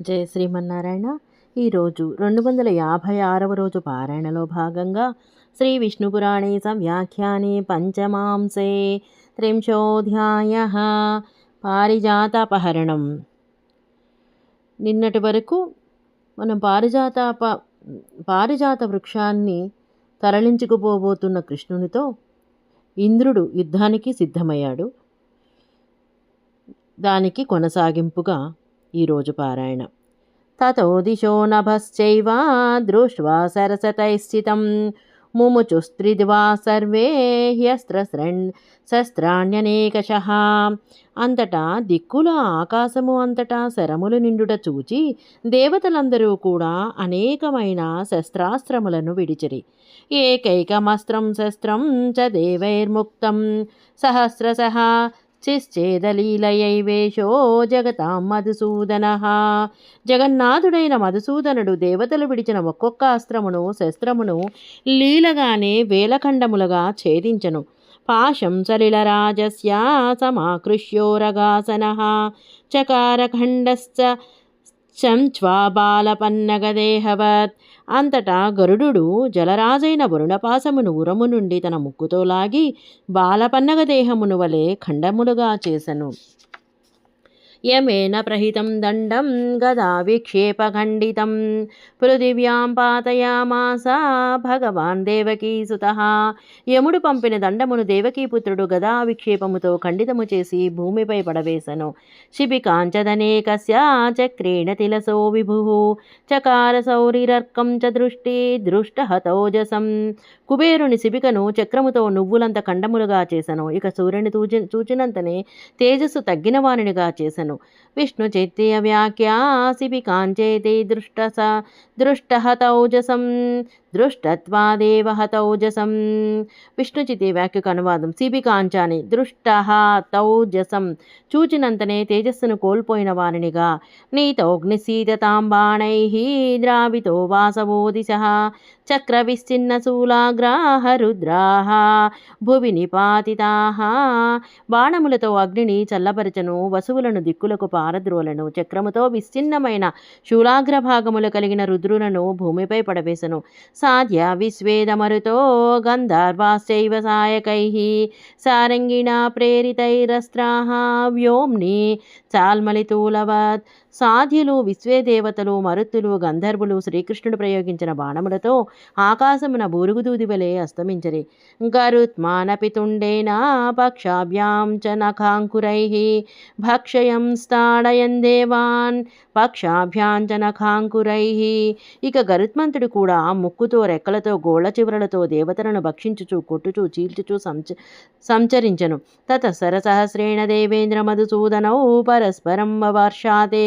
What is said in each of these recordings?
జయ శ్రీమన్నారాయణ. ఈరోజు రెండు వందల యాభై ఆరవ రోజు పారాయణలో భాగంగా శ్రీ విష్ణుపురాణే సవ్యాఖ్యానే పంచమాంసే త్రింశోధ్యాయ పారిజాతాపహరణం. నిన్నటి వరకు మనం పారిజాతాప పారిజాత వృక్షాన్ని తరలించుకుపోబోతున్న కృష్ణునితో ఇంద్రుడు యుద్ధానికి సిద్ధమయ్యాడు. దానికి కొనసాగింపుగా ఈరోజు పారాయణ. తతో దిశో నభశ్చైవ దృష్ట్వా సరసతైస్థితం ముముచుస్త్రిద్వా సర్వే హ్యస్త్రశ్రణ్ శస్త్రాణ్యనేకశ. అంతటా దిక్కుల ఆకాశము అంతటా శరములు నిండుట చూచి దేవతలందరూ కూడా అనేకమైన శస్త్రాస్త్రములను విడిచిరి. ఏకైకమస్త్రం శస్త్రం చ దేవైర్ముక్తం. సహస్రశః చిశ్చేదలీలయైవేషో జగతాం మధుసూదన. జగన్నాథుడైన మధుసూదనుడు దేవతలు విడిచిన ఒక్కొక్క అస్త్రమును శస్త్రమును లీలగానే వేలఖండములుగా ఛేదించను. పాశం సలిలరాజస్య సమాకృష్యోరగాసన. చకారఖండశ్చ చంచ్వాబాలపన్నగదేహవత్ అంతటా గరుడు జలరాజైన వరుణపాసమును ఉరము నుండి తన ముక్కుతో లాగి బాలపన్నగ దేహమును వలె ఖండములుగా చేసెను. యమేన ప్రహితం దండం గదా విక్షేపఖండితం పృథివ్యాం పాతయామాస భగవాన్ దేవకీ సుత. యముడు పంపిన దండమును దేవకీపుత్రుడు గదా విక్షేపముతో ఖండితము చేసి భూమిపై పడవేశను శిబికాంచదనేకస్య చక్రేణ తిలసో విభు. చకార సౌరిరర్కం చ దృష్టి దృష్టహతోజసం కుబేరుని శిబికను చక్రముతో నువ్వులంత ఖండములుగా చేశను ఇక సూర్యుని తూచి చూచినంతనే తేజస్సు తగ్గిన వానినిగా చేశను విష్ణు చైత్య వ్యాఖ్యా శిబికాంచేతి దృష్టస దృష్టహతౌజసం దృష్టత్వాదేవ హతౌజసం విష్ణుచితి వ్యాఖ్యకు అనువాదం శిబికాంచాని దృష్ట తౌజసం. చూచినంతనే తేజస్సును కోల్పోయిన వారినిగా నీతోగ్నిశీతతాం బాణై ద్రావితో వాసవో దిశ చక్ర విశ్చిన్న శూలాగ్రాహ రుద్రాహ భువి నిపాతితా బాణములతో అగ్నిని చల్లపరచను వసువులను దిక్కులకు పారద్రోలను. చక్రముతో విచ్ఛిన్నమైన శూలాగ్ర భాగములు కలిగిన రుద్రులను భూమిపై పడవేశను సాధ్య విశ్వేదమరుతో గంధర్వాశ్చైవ సాయకై సారంగిణ ప్రేరితైరస్త్రాహ వ్యోమ్ని చాల్మలితూలవత్ సాధ్యులు విశ్వేదేవతలు మరుత్తులు గంధర్వులు శ్రీకృష్ణుడు ప్రయోగించిన బాణములతో ఆకాశమున బూరుగుదూది వలె అస్తమించరి. గరుత్మానపితుండేనా పక్షాభ్యాం చ నఖాంకురై భక్షయం స్థాడయన్ దేవాన్ పక్షాభ్యాం చ నఖాంకురై ఇక గరుత్మంతుడు కూడా ముక్కుతో రెక్కలతో గోళ్ళ చివరలతో దేవతలను భక్షించుచు కొట్టుచు చీల్చుచు సంచ సంచరించను. తత సరసహస్రేణ దేవేంద్ర మధుసూదనౌ పరస్పరం వర్షాదే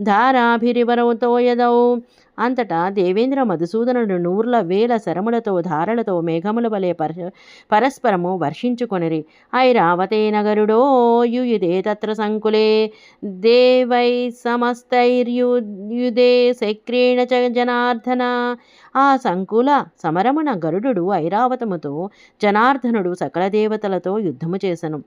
ధారాభిరివరవుతో యదౌ అంతటా దేవేంద్ర మధుసూదనుడు నూర్ల వేల శరములతో ధారలతో మేఘముల వలె పర పరస్పరము వర్షించుకొనిరి. ఐరావతే నగరుడో యుయుదే తత్ర సంకులే. దేవై సమస్తైర్యుయుదే శక్రేణ చ జనార్దన. ఆ సంకుల సమరమున గరుడు ఐరావతముతో జనార్దనుడు సకల దేవతలతో యుద్ధము చేసను.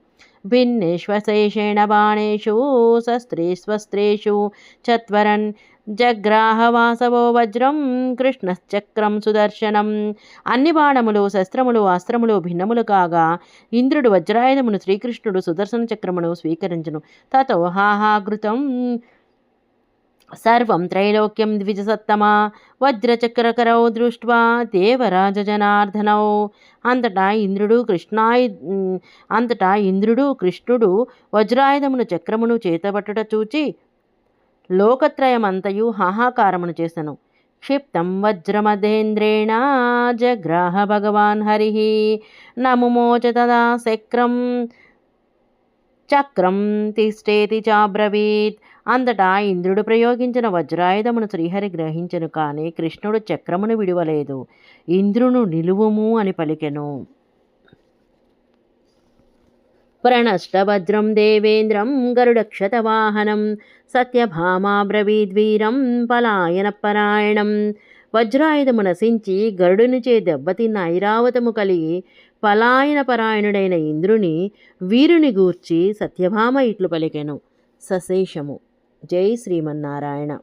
భిన్నేష్వశేషేణ బాణేషు శస్త్రేష్వస్త్రేషు చత్వరన్ జగ్రాహవాసవో వజ్రం కృష్ణశ్చక్రం సుదర్శనం అన్ని బాణములు శస్త్రములు అస్త్రములు భిన్నములు కాగా ఇంద్రుడు వజ్రాయుధమును శ్రీకృష్ణుడు సుదర్శన చక్రమును స్వీకరించును. తతో హాహాకృతం సర్వం త్రైలోక్యం ద్విజసత్తమా వజ్రచక్రకరౌ దృష్ట్వా దేవరాజ జనార్దనౌ అంతటా ఇంద్రుడు కృష్ణాయు అంతటా ఇంద్రుడు కృష్ణుడు వజ్రాయుధమును చక్రమును చేతబట్టుట చూచి లోకత్రయమంతయు హాహాకారమును చేసెను. క్షిప్తం వజ్రమధేంద్రేణ జగ్రాహ భగవాన్ హరి నముమోచ తదా శక్రం చక్రం తిష్టేతి చాబ్రవీత్. అంతటా ఇంద్రుడు ప్రయోగించిన వజ్రాయుధమును శ్రీహరి గ్రహించను కానీ కృష్ణుడు చక్రమును విడువలేదు. ఇంద్రును నిలువుము అని పలికెను. ప్రణష్టభద్రం దేవేంద్రం గరుడక్షతవాహనం సత్యభామాబ్రవీద్వీరం పలాయనపరాయణం వజ్రాయుధము నశించి గరుడునిచే దెబ్బతిన్న ఐరావతము కలిగి పలాయనపరాయణుడైన ఇంద్రుని వీరుని గూర్చి సత్యభామ ఇట్లు పలికెను. సశేషము. జై శ్రీమన్నారాయణ.